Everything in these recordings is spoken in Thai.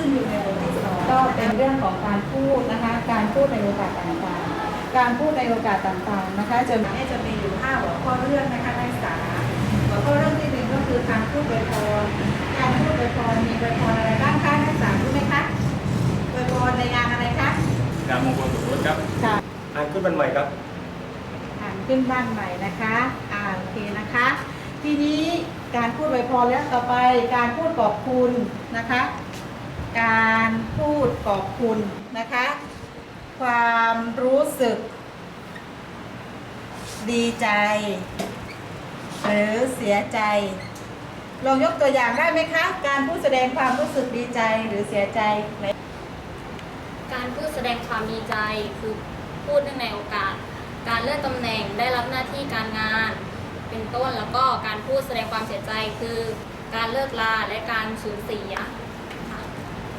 ซึ่งอยู่ในบทที่สองก็เป็นเรื่องของการพูดนะคะการพูดในโอกาสต่างๆ การพูดในโอกาสต่างๆนะคะจะให้จะมีอยู่ห้าหัวข้อเรื่องนะคะนักศึกษาหัวข้อเรื่องที่หนึ่งก็คือการพูดโดยพรการพูดโดยพรมีโดยพรอะไรบ้างคะนักศึกษารู้ไหมคะโดยพรในงานอะไรคะงานมงคลสมรสครับค่ะอ่านขึ้นบันใหม่ครับอ่านขึ้นบ้านใหม่นะคะอ่าโอเคนะคะ ทีนี้การพูดไวยพรแล้วต่อไปการพูดขอบคุณนะคะ การพูดขอบคุณนะคะ ความรู้สึก ดีใจ หรือเสียใจ ลองยกตัวอย่างได้ไหมคะ การพูดแสดงความรู้สึกดีใจหรือเสียใจไหนการพูดแสดงความดีใจคือพูดเนื่องในโอกาส การเลื่อนตำแหน่งได้รับหน้าที่การงาน เป็นต้นแล้วก็การพูดแสดงความเสียใจคือ การเลิกลาและการสูญเสีย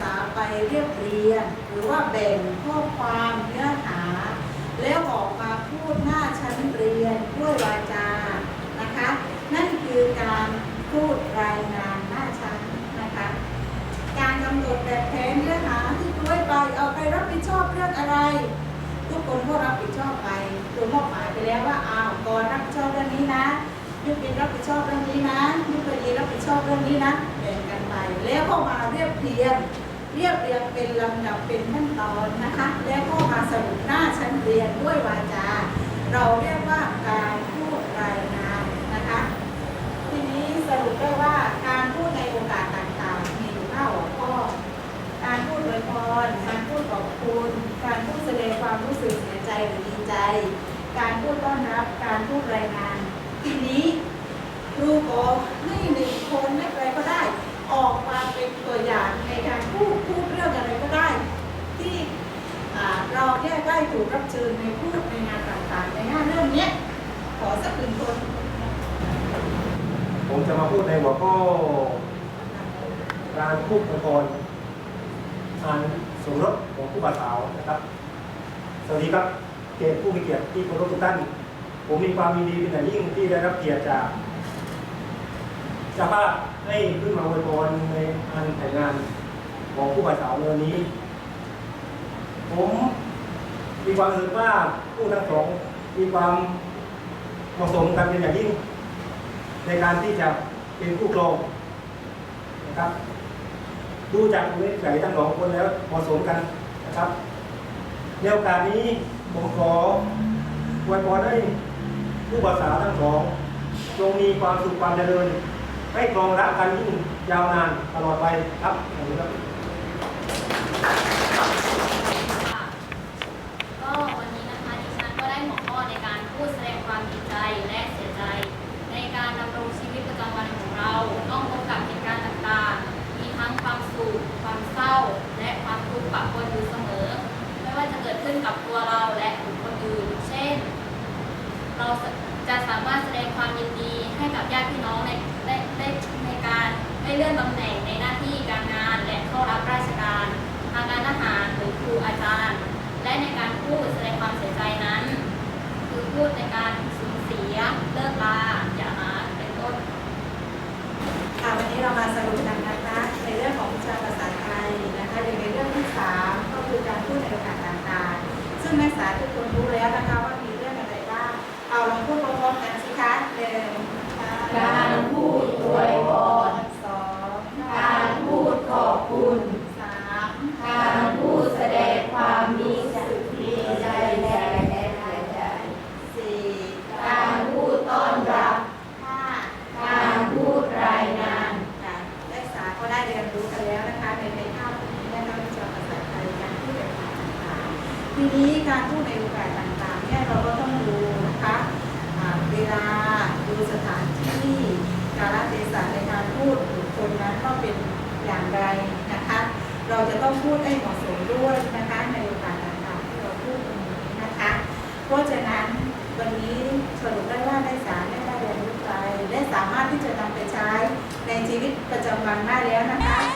ค่ะตาไปเรียบเรียง หรือว่าแบ่งข้อความเนื้อหา แล้วออกมาพูดหน้าชั้นเรียนด้วยวาจานะคะ นั่นคือการพูดรายงานหน้าชั้นนะคะ การกำหนดแบบแผนเนื้อหาที่ด้วยไปเอาไปรับผิดชอบเรื่องอะไร ทุกคนก็รับผิดชอบไปโดยมอบหมายไปแล้วว่าอ้าวก่อนรับผิดชอบเรื่องนี้นะยุพินรับผิดชอบเรื่องนี้นะยุพดีรับผิดชอบเรื่องนี้นะแบ่งกันไป แล้วก็มาเรียบเรียง เรียบเรียงเป็นลำดับเป็นขั้นตอนนะคะ แล้วก็มาสรุปหน้าชั้นเรียนด้วยวาจา เราเรียกว่าการพูดรายงานนะคะ ทีนี้สรุปได้ว่าการพูดในโอกาสต่างๆ มีอยู่ห้าหัวข้อ การพูดโดยพรการพูดขอบคุณ การพูดแสดงความรู้สึกเสียใจหรือดีใจ การพูดต้อนรับ การพูดรายงาน ทีนี้ครูขอให้หนึ่งคนไม่ใครก็ได้ ออกมาเป็นตัวอย่างในการพูดพูดเรื่องอะไรก็ได้ ที่เราเนี่ยได้ถูกรับเชิญในพูดในงานต่างๆ ในงานเรื่องนี้ขอสักหนึ่งคนผมจะมาพูดในหัวข้อการพูดองค์กรอ่านสมรสของผู้บ่าวสาวนะครับ สวัสดีครับเกียรติผู้มีเกียรติที่เคารพทุกท่าน ผมมีความยินดีเป็นอย่างยิ่งที่ได้รับเกียรติจาก จ้าภาพให้ขึ้นมาอวยพรในงานแต่งงานของผู้บ่าวสาวในวันนี้ ผมมีความรู้สึกว่าผู้ทั้งสองมีความเหมาะสมกันเป็นอย่างยิ่ง ในการที่จะเป็นผู้ครองนะครับดูจากนิสัยทั้งสองคนแล้วเหมาะสมกันนะครับในโอกาสนี้ผมขออวยพรให้ผู้บ่าวสาวทั้งสองจงมีความสุขความเจริญ ให้ครองรักกันยิ่งยาวนานตลอดไปครับขอบคุณครับก็วันนี้นะคะดิฉันก็ได้หัวข้อในการพูดแสดงความดีใจและเสียใจ ในการดำรงชีวิตประจำวันของเรา ต้องพบกับเหตุการณ์ต่างๆ มีทั้งความสุข ความเศร้า และความทุกข์ปะปนอยู่เสมอ ไม่ว่าจะเกิดขึ้นกับตัวเราและบุคคลอื่น เช่น เราจะสามารถแสดงความยินดีให้กับญาติพี่น้องในได้ได้ในการได้เลื่อนตำแหน่งในหน้าที่การงานและเข้ารับราชการทางการทหารหรือครูอาจารย์ และในการพูดแสดงความเสียใจนั้น คือพูดในการสูญเสียเลิกลาอย่าหาเป็นต้นค่ะวันนี้เรามาสรุปกันนะคะในเรื่องของวิชาภาษาไทยนะคะในเรื่องที่สามก็คือการพูดในโอกาสต่างๆ ซึ่งนักศึกษาทุกคนรู้แล้วนะคะว่ามีเรื่องอะไรบ้าง เอาลองพูดพร้อมๆกันสิคะหนึ่ง การพูดอวยพร สอง การพูดขอบคุณ สาม การพูดแสดงความมีสึกดีใจและเสียใจ สี่ การพูดต้อนรับ ห้า การพูดรายงาน ค่ะนักศึกษาก็ได้เรียนรู้กันแล้วนะคะ ในในภาพนี้นะคะวิชาภาษาไทยการพูดในโอกาสต่างๆทีนี้การพูดในโอกาสต่างๆเนี่ยเราก็ต้องดูนะคะเวลาดูสถานที่กาลเทศะในการพูดบุคคลนั้นก็เป็นอย่างไรนะคะ เราจะต้องพูดให้เหมาะสมด้วยนะคะในโอกาสต่างๆที่เราพูดตรงนี้นะคะ เพราะฉะนั้นวันนี้สรุปได้ว่าได้สารได้ได้เรียนรู้ไปและสามารถที่จะนำไปใช้ในชีวิตประจำวันได้แล้วนะคะ